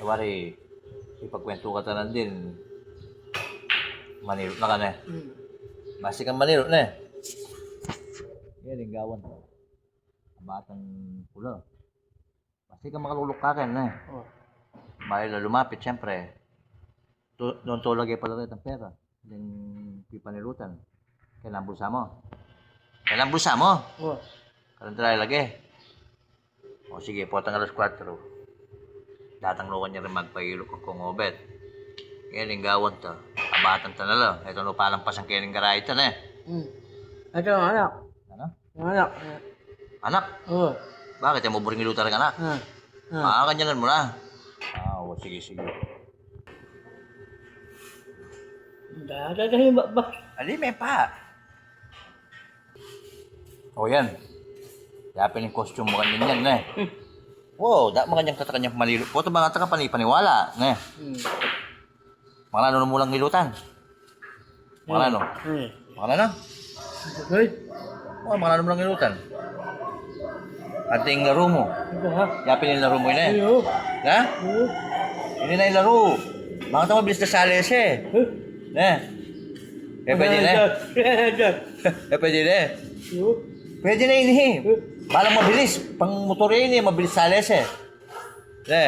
Kawari, ipagkwento ka tanan din. Maniro na ka na. Hmm. Basi kang maniro na. Yan, yung gawan. Ang batang pula. Basi kang makalulok ka kan na. Oh. Mahal na lumapit, siyempre. Doon to lagay pala rin ang pera. Yung pipanilutan. Kailan bulsa mo? Kailan bulsa mo? Oh. Kailan tayo lagay? O sige, potang alas 4. Datang luwan niya rin magpahilo kung kungobet. Yan yung gawan to. Abatan to na lang. Ito no palampas ang kining garay ito na eh. Hmm. Ito ang anak. Ano? Ang anak. Anak, Oh. bakit yung maburing ilutan ka anak? Ah. Ah. Ah, ganyanan mo na. Ah, o sige, sige. Dada tayo ba ba? Ali, may pa. O yan. Yapin yung costume mo kanyan yan, ne. Wow, da mo kanyang katakanyang malilo. Poto ba nga ka panipaniwala, ne. Hmm. Mga ano mo lang nilutan. Mga ano? Eh. Mga ano? Okay. Oh, mga ano mo lang nilutan. Ating laro mo. Yapin yung laro mo yun, eh. Ha? Hindi na yung laro. Mga ito mabilis na sales, eh. Ne. Eh, pwede na. Eh, pwede na. Pwede na yun, eh. Balang mabilis. Pang motor yun, eh. Mabilis sales, eh. Ne.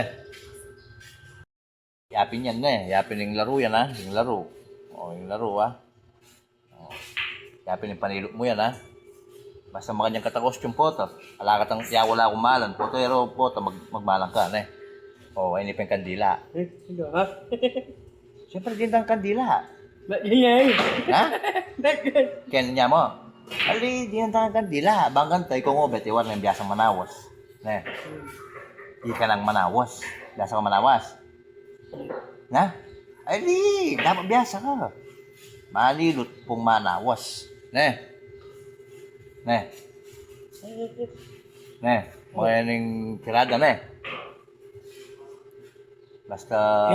Yapin yan, ne. Yapin yung laro yan, ha. Yung laro. O, yung laro, ha. O. Yapin yung panilo mo yan, ha. Basta makanyang katakos yung poto. Alakat ang ya wala akong malan. Poto, pero poto, mag, magmalang ka, ne. O, pa yung kandila. Eh, Ito ha. Siyempre, din ang kandila. Yan? Ha? Yan? Kaya niya mo. Ali, di ang tangan kandila. Banggan tayo kung obet, iwan ng biyasang manawas. Ne. Di ka nang manawas. Biyasa ka manawas. Na? Ali, dapat biyasa ka. Malilot pong manawas. Ne. Ne. Ne. Mga yung tirada, ne. Basta,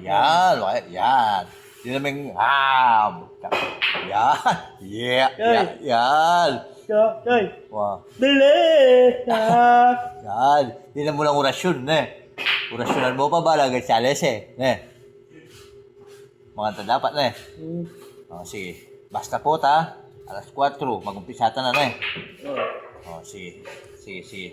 yan, yan, yan. Di namin, ah, yan, yeah, yan, yan. Toy. Wow. Dali. Yan. Hindi na mo lang orasyon, ne. Orasyonan mo pa ba lagay sa eh. Ne. Mga dapat, ne. Hmm. O, sige. Basta po, ta. Alas 4, mag-umpisa ta na, ne. Oh. O, sige. Sige, sige.